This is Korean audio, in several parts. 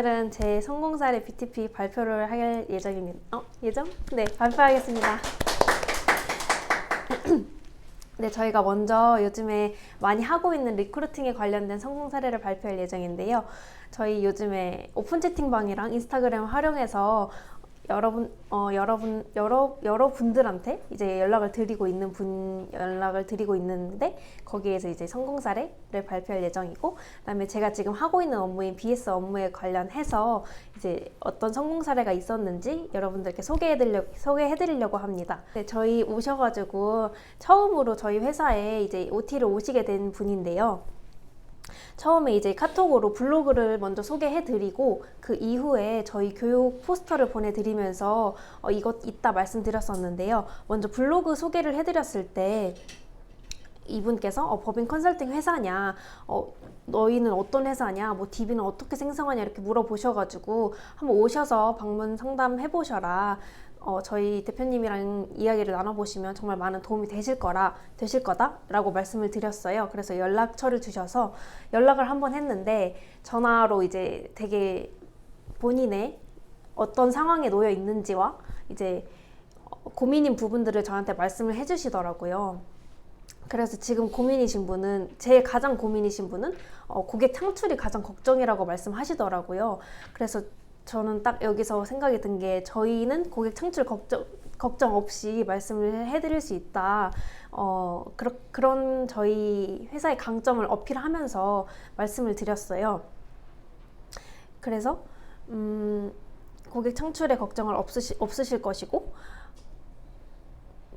오늘은 제 성공 사례 BTP 발표를 할 예정입니다. 어, 예정? 네, 발표하겠습니다. 네, 저희가 먼저 요즘에 많이 하고 있는 리크루팅에 관련된 성공 사례를 발표할 예정인데요. 저희 요즘에 오픈 채팅방이랑 인스타그램 활용해서 여러분, 어, 여러분, 여러, 여러분들한테 이제 연락을 드리고 있는 분, 연락을 드리고 있는데, 거기에서 이제 성공 사례를 발표할 예정이고, 그 다음에 제가 지금 하고 있는 업무인 BS 업무에 관련해서 이제 어떤 성공 사례가 있었는지 여러분들께 소개해 드려, 소개해 드리려고 합니다. 네, 저희 오셔 가지고 처음으로 저희 회사에 이제 OT를 오시게 된 분인데요. 처음에 이제 카톡으로 블로그를 먼저 소개해드리고 그 이후에 저희 교육 포스터를 보내드리면서 어, 이것 이따 말씀드렸었는데요. 먼저 블로그 소개를 해드렸을 때 이분께서 어, 법인 컨설팅 회사냐, 어, 너희는 어떤 회사냐, 뭐 DB는 어떻게 생성하냐 이렇게 물어보셔가지고 한번 오셔서 방문 상담 해보셔라. 어, 저희 대표님이랑 이야기를 나눠보시면 정말 많은 도움이 되실 거라, 되실 거다라고 말씀을 드렸어요. 그래서 연락처를 주셔서 연락을 한번 했는데 전화로 이제 되게 본인의 어떤 상황에 놓여 있는지와 이제 어, 고민인 부분들을 저한테 말씀을 해주시더라고요. 그래서 지금 고민이신 분은 제일 가장 고민이신 분은 어, 고객 창출이 가장 걱정이라고 말씀하시더라고요. 그래서 저는 딱 여기서 생각이 든 게 저희는 고객 창출 걱정 걱정 없이 말씀을 해드릴 수 있다. 어, 그러, 그런 저희 회사의 강점을 어필하면서 말씀을 드렸어요. 그래서 음, 고객 창출에 걱정을 없으시, 없으실 것이고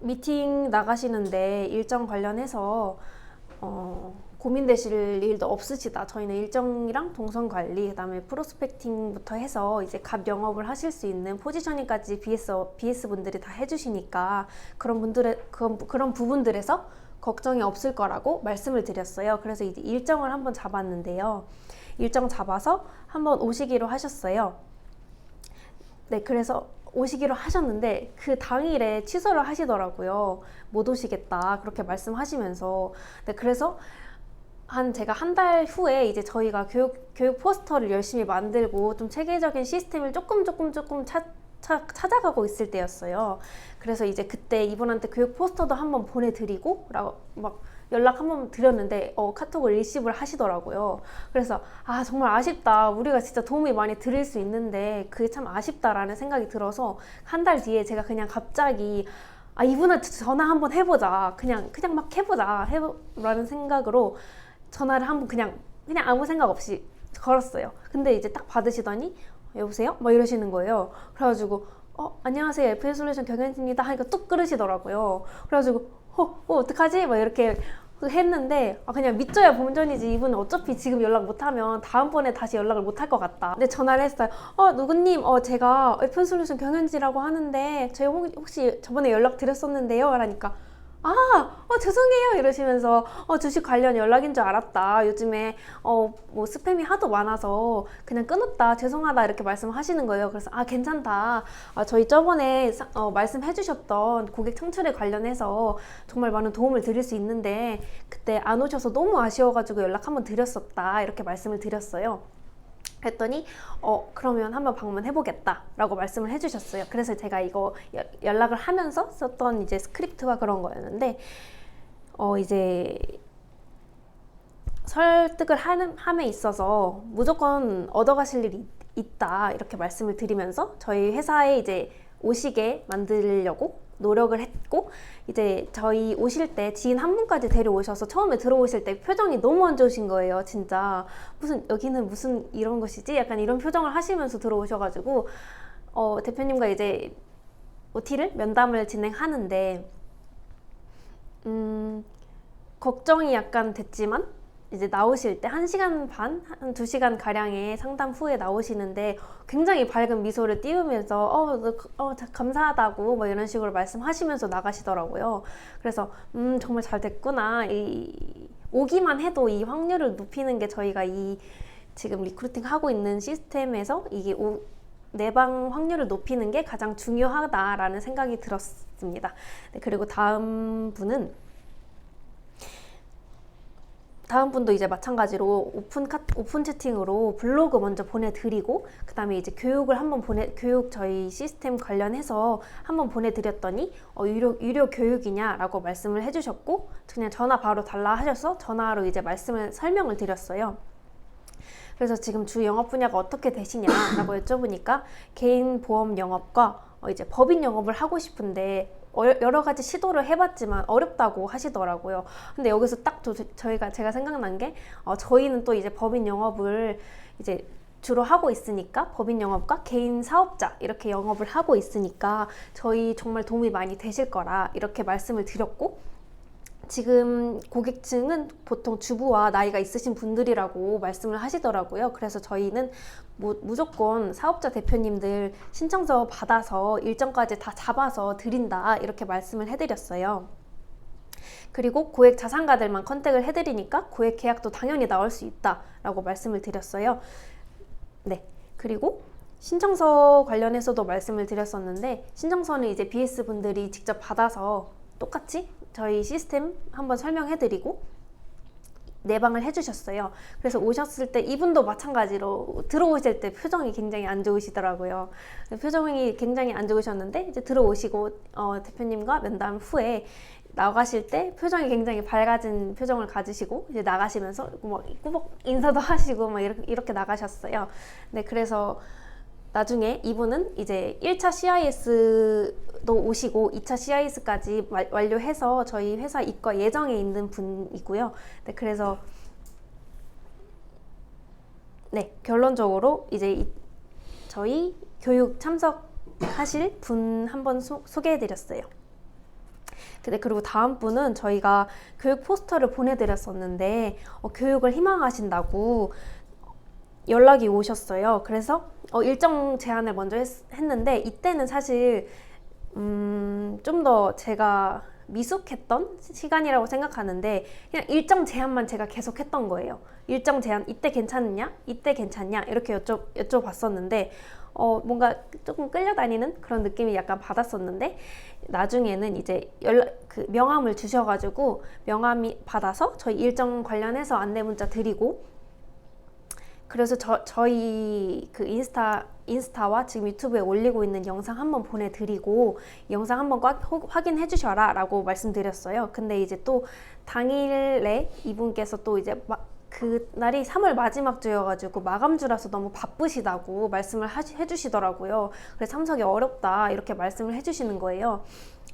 미팅 나가시는데 일정 관련해서 어, 고민되실 일도 없으시다. 저희는 일정이랑 동선 관리, 그다음에 프로스펙팅부터 해서 이제 갑 영업을 하실 수 있는 포지셔닝까지 BS BS 분들이 다 해주시니까 그런 분들의 그런, 그런 부분들에서 걱정이 없을 거라고 말씀을 드렸어요. 그래서 이제 일정을 한번 잡았는데요. 일정 잡아서 한번 오시기로 하셨어요. 네, 그래서 오시기로 하셨는데 그 당일에 취소를 하시더라고요. 못 오시겠다 그렇게 말씀하시면서 네, 그래서 한 제가 한 달 후에 이제 저희가 교육 교육 포스터를 열심히 만들고 좀 체계적인 시스템을 조금 조금 조금 찾 차- 찾아가고 있을 때였어요. 그래서 이제 그때 이분한테 교육 포스터도 한번 보내드리고 라고 막 연락 한번 드렸는데 어, 카톡을 리시브를 하시더라고요. 그래서 아 정말 아쉽다. 우리가 진짜 도움이 많이 드릴 수 있는데 그게 참 아쉽다라는 생각이 들어서 한 달 뒤에 제가 그냥 갑자기 아 이분한테 전화 한번 해보자. 그냥 그냥 막 해보자. 해보라는 생각으로 전화를 한번 그냥 그냥 아무 생각 없이 걸었어요. 근데 이제 딱 받으시더니 여보세요? 막 이러시는 거예요. 그래가지고 어 안녕하세요 FA 솔루션 경현입니다 하니까 뚝 끊으시더라고요. 그래가지고 어, 어 어떡하지? 막 이렇게 했는데 아 그냥 믿져야 본전이지 이분은 어차피 지금 연락 못하면 다음번에 다시 연락을 못할 것 같다. 근데 전화를 했어요. 어 누구님 어 제가 FA 솔루션 경현지라고 하는데 저희 혹- 혹시 저번에 연락 드렸었는데요. 라니까 아, 어, 죄송해요. 이러시면서, 어, 주식 관련 연락인 줄 알았다. 요즘에, 어, 뭐, 스팸이 하도 많아서 그냥 끊었다. 죄송하다. 이렇게 말씀하시는 거예요. 그래서, 아, 괜찮다. 아, 저희 저번에 사- 어, 말씀해 주셨던 고객 창출에 관련해서 정말 많은 도움을 드릴 수 있는데, 그때 안 오셔서 너무 아쉬워가지고 연락 한번 드렸었다. 이렇게 말씀을 드렸어요. 했더니 어 그러면 한번 방문해 보겠다라고 말씀을 해주셨어요. 그래서 제가 이거 여- 연락을 하면서 썼던 이제 스크립트가 그런 거였는데 어 이제 설득을 하는 함에 있어서 무조건 얻어가실 일이 있- 있다 이렇게 말씀을 드리면서 저희 회사에 이제 오시게 만들려고 노력을 했고 이제 저희 오실 때 지인 한 분까지 데려오셔서 처음에 들어오실 때 표정이 너무 안 좋으신 거예요 진짜. 무슨 여기는 무슨 이런 것이지? 약간 이런 표정을 하시면서 들어오셔가지고 어, 대표님과 이제 OT를 면담을 진행하는데 음, 걱정이 약간 됐지만 이제 나오실 때 1시간 반, 한 2시간 가량의 상담 후에 나오시는데 굉장히 밝은 미소를 띄우면서 어, 너, 어 자- 감사하다고 뭐 이런 식으로 말씀하시면서 나가시더라고요. 그래서 음 정말 잘 됐구나. 이 오기만 해도 이 확률을 높이는 게 저희가 이 지금 리크루팅 하고 있는 시스템에서 이게 오, 내방 확률을 높이는 게 가장 중요하다라는 생각이 들었습니다. 네, 그리고 다음 분은 다음 분도 이제 마찬가지로 오픈 카, 오픈 채팅으로 블로그 먼저 보내드리고 그다음에 이제 교육을 한번 보내 교육 저희 시스템 관련해서 한번 보내드렸더니 어, 유료 유료 교육이냐라고 말씀을 해주셨고 그냥 전화 바로 달라 하셔서 전화로 이제 말씀을 설명을 드렸어요. 그래서 지금 주 영업 분야가 어떻게 되시냐라고 여쭤보니까 개인 보험 영업과 어, 이제 법인 영업을 하고 싶은데 어, 여러 가지 시도를 해봤지만 어렵다고 하시더라고요. 근데 여기서 딱 저, 저희가 제가 생각난 게 어, 저희는 또 이제 법인 영업을 이제 주로 하고 있으니까 법인 영업과 개인 사업자 이렇게 영업을 하고 있으니까 저희 정말 도움이 많이 되실 거라 이렇게 말씀을 드렸고 지금 고객층은 보통 주부와 나이가 있으신 분들이라고 말씀을 하시더라고요. 그래서 저희는 무, 무조건 사업자 대표님들 신청서 받아서 일정까지 다 잡아서 드린다 이렇게 말씀을 해드렸어요. 그리고 고액 자산가들만 컨택을 해드리니까 고액 계약도 당연히 나올 수 있다라고 말씀을 드렸어요. 네. 그리고 신청서 관련해서도 말씀을 드렸었는데 신청서는 이제 BS 분들이 직접 받아서 똑같이 저희 시스템 한번 설명해드리고 내방을 해주셨어요. 그래서 오셨을 때 이분도 마찬가지로 들어오실 때 표정이 굉장히 안 좋으시더라고요. 표정이 굉장히 안 좋으셨는데 이제 들어오시고 어, 대표님과 면담 후에 나가실 때 표정이 굉장히 밝아진 표정을 가지시고 이제 나가시면서 막 꾸벅 인사도 하시고 막 이렇게, 이렇게 나가셨어요. 네, 그래서 나중에 이분은 이제 1차 CIS도 오시고 2차 CIS까지 완료해서 저희 회사 입과 예정에 있는 분이고요. 네, 그래서 네, 결론적으로 이제 이, 저희 교육 참석하실 분 한번 소개해 드렸어요. 근데 그리고 다음 분은 저희가 교육 포스터를 보내드렸었는데 어, 교육을 희망하신다고 연락이 오셨어요. 그래서 어, 일정 제한을 먼저 했, 는데 이때는 사실 음, 좀 더 제가 미숙했던 시간이라고 생각하는데 그냥 일정 제한만 제가 계속 했던 거예요. 일정 제한 이때 괜찮냐? 이때 괜찮냐? 이렇게 여쭤, 여쭤봤었는데 어, 뭔가 조금 끌려다니는 그런 느낌이 약간 받았었는데 나중에는 이제 연락 그 명함을 주셔가지고 명함이 받아서 저희 일정 관련해서 안내 문자 드리고 그래서 저, 저희 그 인스타 인스타와 지금 유튜브에 올리고 있는 영상 한번 보내드리고 영상 한번 꽉 확인해 주셔라 라고 말씀드렸어요. 근데 이제 또 당일에 이분께서 또 이제 그 날이 3월 마지막 주여가지고 마감주라서 너무 바쁘시다고 말씀을 하시, 해주시더라고요. 그래서 참석이 어렵다 이렇게 말씀을 해주시는 거예요.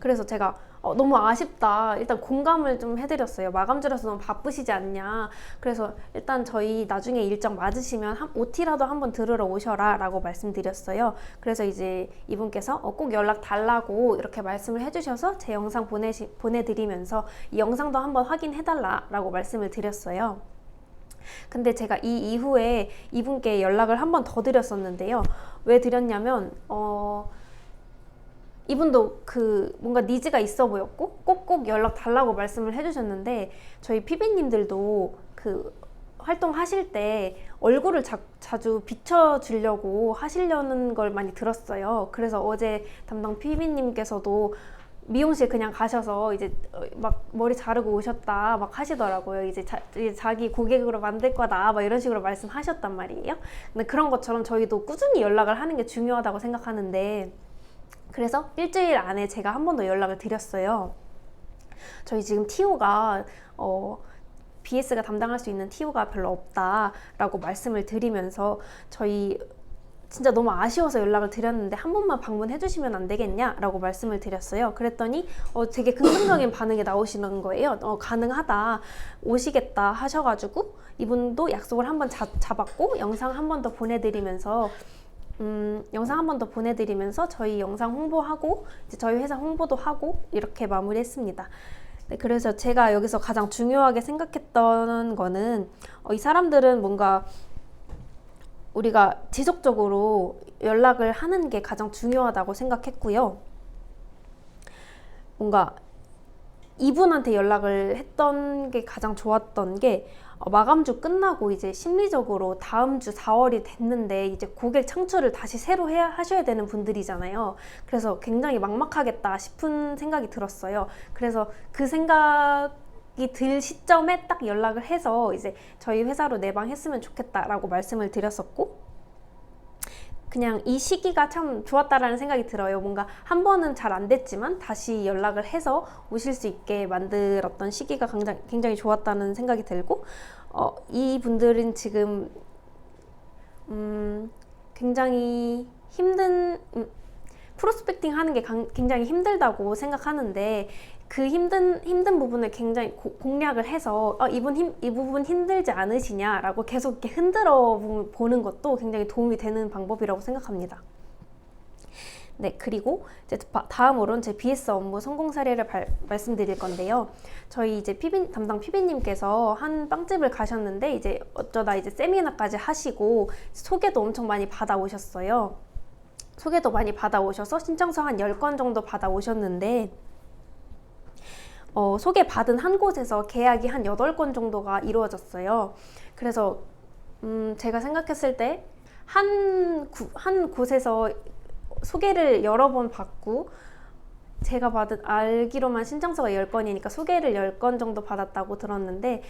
그래서 제가 어, 너무 아쉽다. 일단 공감을 좀 해드렸어요. 마감주라서 너무 바쁘시지 않냐. 그래서 일단 저희 나중에 일정 맞으시면 한, OT라도 한번 들으러 오셔라 라고 말씀드렸어요. 그래서 이제 이분께서 어, 꼭 연락 달라고 이렇게 말씀을 해주셔서 제 영상 보내시, 보내드리면서 이 영상도 한번 확인해달라 라고 말씀을 드렸어요. 근데 제가 이 이후에 이분께 연락을 한번 더 드렸었는데요. 왜 드렸냐면, 어, 이분도 그 뭔가 니즈가 있어 보였고 꼭꼭 연락 달라고 말씀을 해주셨는데 저희 피비님들도 그 활동하실 때 얼굴을 자, 자주 비춰주려고 하시려는 걸 많이 들었어요. 그래서 어제 담당 피비님께서도 미용실 그냥 가셔서 이제 막 머리 자르고 오셨다 막 하시더라고요. 이제, 자, 이제 자기 고객으로 만들 거다 막 이런 식으로 말씀하셨단 말이에요. 근데 그런 것처럼 저희도 꾸준히 연락을 하는 게 중요하다고 생각하는데 그래서 일주일 안에 제가 한 번 더 연락을 드렸어요. 저희 지금 TO가 어, BS가 담당할 수 있는 TO가 별로 없다라고 말씀을 드리면서 저희 진짜 너무 아쉬워서 연락을 드렸는데 한 번만 방문해 주시면 안 되겠냐라고 말씀을 드렸어요. 그랬더니 어, 되게 긍정적인 반응이 나오시는 거예요. 어, 가능하다, 오시겠다 하셔가지고 이분도 약속을 한번 잡았고 영상 한 번 더 보내드리면서 음, 영상 한 번 더 보내드리면서 저희 영상 홍보하고 저희 회사 홍보도 하고 이렇게 마무리했습니다. 네, 그래서 제가 여기서 가장 중요하게 생각했던 거는 어, 이 사람들은 뭔가 우리가 지속적으로 연락을 하는 게 가장 중요하다고 생각했고요. 뭔가 이분한테 연락을 했던 게 가장 좋았던 게 어, 마감주 끝나고 이제 심리적으로 다음 주 4월이 됐는데 이제 고객 창출을 다시 새로 해야 하셔야 되는 분들이잖아요. 그래서 굉장히 막막하겠다 싶은 생각이 들었어요. 그래서 그 생각이 연락이 들 시점에 딱 연락을 해서 이제 저희 회사로 내방했으면 좋겠다라고 말씀을 드렸었고 그냥 이 시기가 참 좋았다라는 생각이 들어요. 뭔가 한 번은 잘 안 됐지만 다시 연락을 해서 오실 수 있게 만들었던 시기가 굉장히, 굉장히 좋았다는 생각이 들고 어, 이 분들은 지금 음, 굉장히 힘든 음, 프로스펙팅 하는 게 강- 굉장히 힘들다고 생각하는데 그 힘든 힘든 부분을 굉장히 고- 공략을 해서 어, 이분 힘, 이 부분 힘들지 않으시냐라고 계속 이렇게 흔들어 보- 보는 것도 굉장히 도움이 되는 방법이라고 생각합니다. 네, 그리고 이제 바- 다음으로는 제 BS 업무 성공 사례를 발- 말씀드릴 건데요. 저희 이제 피비, 담당 PB님께서 한 빵집을 가셨는데 이제 어쩌다 이제 세미나까지 하시고 소개도 엄청 많이 받아오셨어요. 소개도 많이 받아오셔서 신청서 한 10건 정도 받아오셨는데 어, 소개받은 한 곳에서 계약이 한 8건 정도가 이루어졌어요. 그래서 음, 제가 생각했을 때 한, 한 곳에서 소개를 여러 번 받고 제가 받은 알기로만 신청서가 10건이니까 소개를 10건 정도 받았다고 들었는데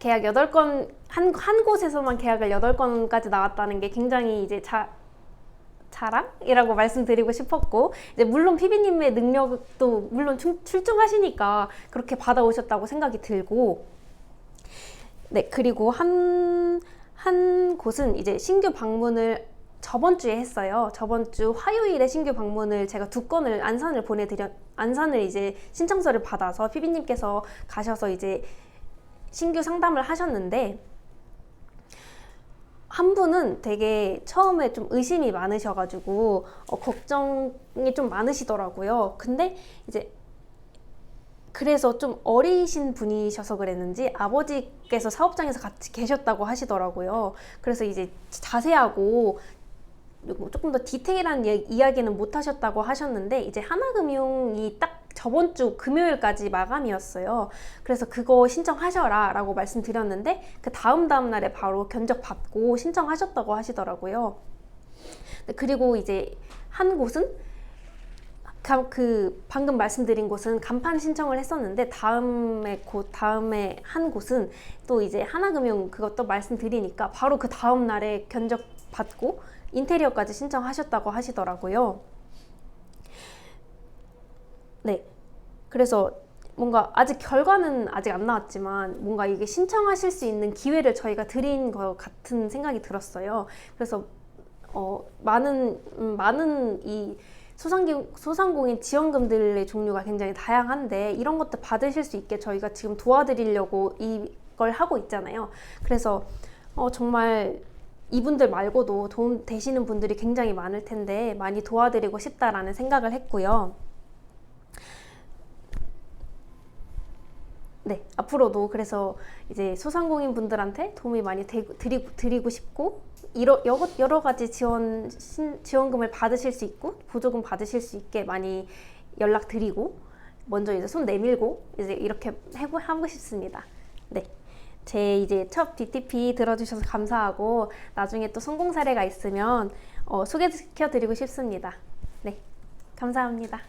계약 8건 한, 한 곳에서만 계약을 8건까지 나왔다는 게 굉장히 이제 자, 자랑이라고 말씀드리고 싶었고 이제 물론 피비님의 능력도 물론 출- 출중하시니까 그렇게 받아오셨다고 생각이 들고 네 그리고 한 한 곳은 이제 신규 방문을 저번 주에 했어요. 저번 주 화요일에 신규 방문을 제가 두 건을 안산을 보내드려 안산을 이제 신청서를 받아서 피비님께서 가셔서 이제 신규 상담을 하셨는데 한 분은 되게 처음에 좀 의심이 많으셔가지고 어, 걱정이 좀 많으시더라고요. 근데 이제 그래서 좀 어리신 분이셔서 그랬는지 아버지께서 사업장에서 같이 계셨다고 하시더라고요. 그래서 이제 자세하고 조금 더 디테일한 예- 이야기는 못 하셨다고 하셨는데 이제 하나금융이 딱 저번 주 금요일까지 마감이었어요. 그래서 그거 신청하셔라 라고 말씀드렸는데 그 다음 다음 날에 바로 견적 받고 신청하셨다고 하시더라고요. 네, 그리고 이제 한 곳은 가- 그 방금 말씀드린 곳은 간판 신청을 했었는데 다음에 곧 다음에 한 곳은 또 이제 하나금융 그것도 말씀드리니까 바로 그 다음 날에 견적 받고 인테리어까지 신청하셨다고 하시더라고요. 네. 그래서 뭔가 아직 결과는 아직 안 나왔지만 뭔가 이게 신청하실 수 있는 기회를 저희가 드린 것 같은 생각이 들었어요. 그래서 어, 많은 음, 많은 이 소상공, 소상공인 지원금들의 종류가 굉장히 다양한데 이런 것들 받으실 수 있게 저희가 지금 도와드리려고 이걸 하고 있잖아요. 그래서 어, 정말 이분들 말고도 도움 되시는 분들이 굉장히 많을 텐데 많이 도와드리고 싶다라는 생각을 했고요. 네, 앞으로도 그래서 이제 소상공인 분들한테 도움이 많이 되, 드리고, 드리고 싶고 여러, 여러 가지 지원 신, 지원금을 받으실 수 있고 보조금 받으실 수 있게 많이 연락 드리고 먼저 이제 손 내밀고 이제 이렇게 해보, 하고 싶습니다. 네. 제 이제 첫 BTP 들어주셔서 감사하고 나중에 또 성공 사례가 있으면 어, 소개시켜 드리고 싶습니다. 네. 감사합니다.